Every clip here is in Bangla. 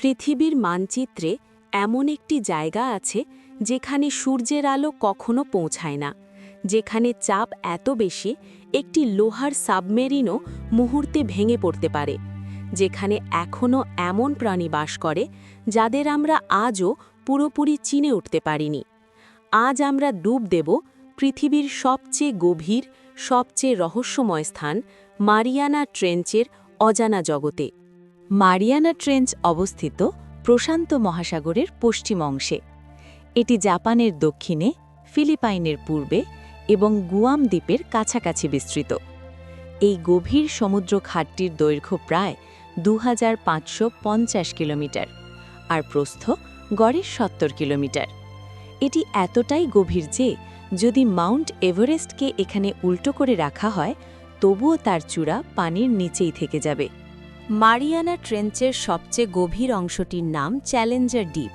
পৃথিবীর মানচিত্রে এমন একটি জায়গা আছে যেখানে সূর্যের আলো কখনো পৌঁছায় না, যেখানে চাপ এত বেশি একটি লোহার সাবমেরিনও মুহূর্তে ভেঙে পড়তে পারে, যেখানে এখনও এমন প্রাণী বাস করে যাদের আমরা আজও পুরোপুরি চিনে উঠতে পারিনি। আজ আমরা ডুব দেব পৃথিবীর সবচেয়ে গভীর, সবচেয়ে রহস্যময় স্থান মারিয়ানা ট্রেঞ্চের অজানা জগতে। মারিয়ানা ট্রেঞ্চ অবস্থিত প্রশান্ত মহাসাগরের পশ্চিম অংশে। এটি জাপানের দক্ষিণে, ফিলিপাইনের পূর্বে এবং গুয়াম দ্বীপের কাছাকাছি বিস্তৃত। এই গভীর সমুদ্র খাতটির দৈর্ঘ্য প্রায় দু হাজার পাঁচশো পঞ্চাশ কিলোমিটার আর প্রস্থ গড়ে সত্তর কিলোমিটার। এটি এতটাই গভীর যে, যদি মাউন্ট এভারেস্টকে এখানে উল্টো করে রাখা হয়, তবুও তার চূড়া পানির নিচেই থেকে যাবে। মারিয়ানা ট্রেঞ্চের সবচেয়ে গভীর অংশটির নাম চ্যালেঞ্জার ডিপ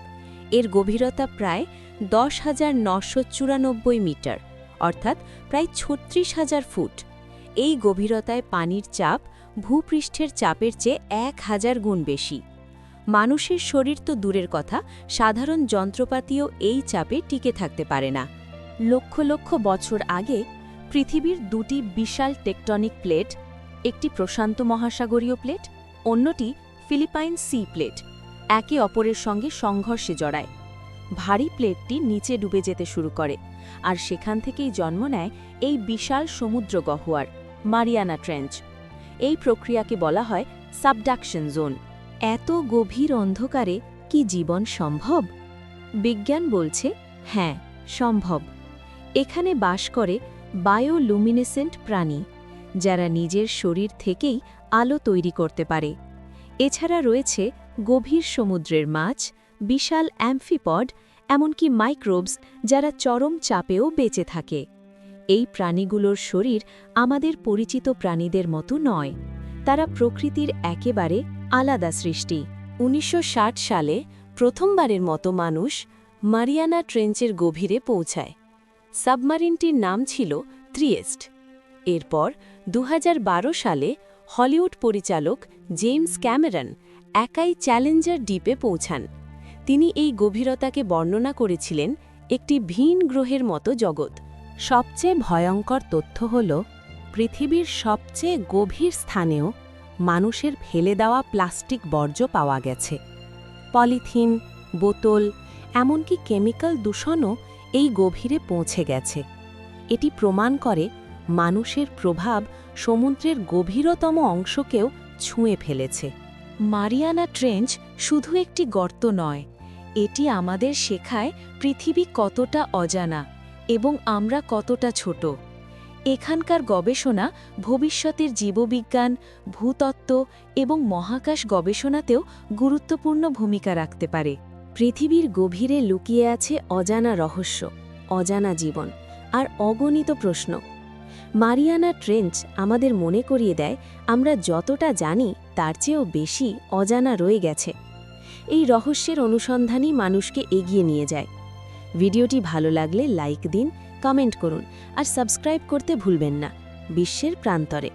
এর গভীরতা প্রায় দশ হাজার নশো চুরানব্বই মিটার, অর্থাৎ প্রায় ছত্রিশ হাজার ফুট। এই গভীরতায় পানির চাপ ভূপৃষ্ঠের চাপের চেয়ে এক হাজার গুণ বেশি। মানুষের শরীর তো দূরের কথা, সাধারণ যন্ত্রপাতিও এই চাপে টিকে থাকতে পারে না। লক্ষ লক্ষ বছর আগে পৃথিবীর দুটি বিশাল টেকটনিক প্লেট, একটি প্রশান্ত মহাসাগরীয় প্লেট অন্যটি ফিলিপাইন সি প্লেট, একে অপরের সঙ্গে সংঘর্ষে জড়ায়। ভারী প্লেটটি নিচে ডুবে যেতে শুরু করে আর সেখান থেকেই জন্ম নেয় এই বিশাল সমুদ্র গহ্বর, মারিয়ানা ট্রেঞ্চ। এই প্রক্রিয়াকে বলা হয় সাবডাকশন জোন। এত গভীর অন্ধকারে কি জীবন সম্ভব? বিজ্ঞান বলছে হ্যাঁ সম্ভব। এখানে বাস করে বায়োলুমিনেসেন্ট প্রাণী। যারা নিজের শরীর থেকেই আলো তৈরি করতে পারে। এছাড়া রয়েছে গভীর সমুদ্রের মাছ, বিশাল অ্যাম্ফিপড, এমনকি মাইক্রোবস যারা চরম চাপেও বেঁচে থাকে। এই প্রাণীগুলোর শরীর আমাদের পরিচিত প্রাণীদের মতো নয়। তারা প্রকৃতির একেবারে আলাদা সৃষ্টি। উনিশশো ষাট সালে প্রথমবারের মতো মানুষ মারিয়ানা ট্রেঞ্চের গভীরে পৌঁছায়। সাবমারিনটির নাম ছিল ত্রিয়েস্ট। এরপর দু হাজার বারো সালে হলিউড পরিচালক জেমস ক্যামেরন একাই চ্যালেঞ্জার দ্বীপে পৌঁছান। তিনি এই গভীরতাকে বর্ণনা করেছিলেন একটি ভিন গ্রহের মতো জগৎ। সবচেয়ে ভয়ঙ্কর তথ্য হল, পৃথিবীর সবচেয়ে গভীর স্থানেও মানুষের ফেলে দেওয়া প্লাস্টিক বর্জ্য পাওয়া গেছে। পলিথিন, বোতল, এমনকি কেমিক্যাল দূষণও এই গভীরে পৌঁছে গেছে। এটি প্রমাণ করে মানুষের প্রভাব সমুদ্রের গভীরতম অংশকেও ছুঁয়ে ফেলেছে। মারিয়ানা ট্রেঞ্চ শুধু একটি গর্ত নয়, এটি আমাদের শেখায় পৃথিবী কতটা অজানা এবং আমরা কতটা ছোট। এখানকার গবেষণা ভবিষ্যতের জীববিজ্ঞান, ভূতত্ত্ব এবং মহাকাশ গবেষণাতেও গুরুত্বপূর্ণ ভূমিকা রাখতে পারে। পৃথিবীর গভীরে লুকিয়ে আছে অজানা রহস্য, অজানা জীবন আর অগণিত প্রশ্ন। মারিয়ানা ট্রেঞ্চ আমাদের মনে করিয়ে দেয়, আমরা যতটা জানি তার চেয়েও বেশি অজানা রয়ে গেছে। এই রহস্যের অনুসন্ধানই মানুষকে এগিয়ে নিয়ে যায়। ভিডিওটি ভালো লাগলে লাইক দিন, কমেন্ট করুন, আর সাবস্ক্রাইব করতে ভুলবেন না। বিশ্বের প্রান্তরে।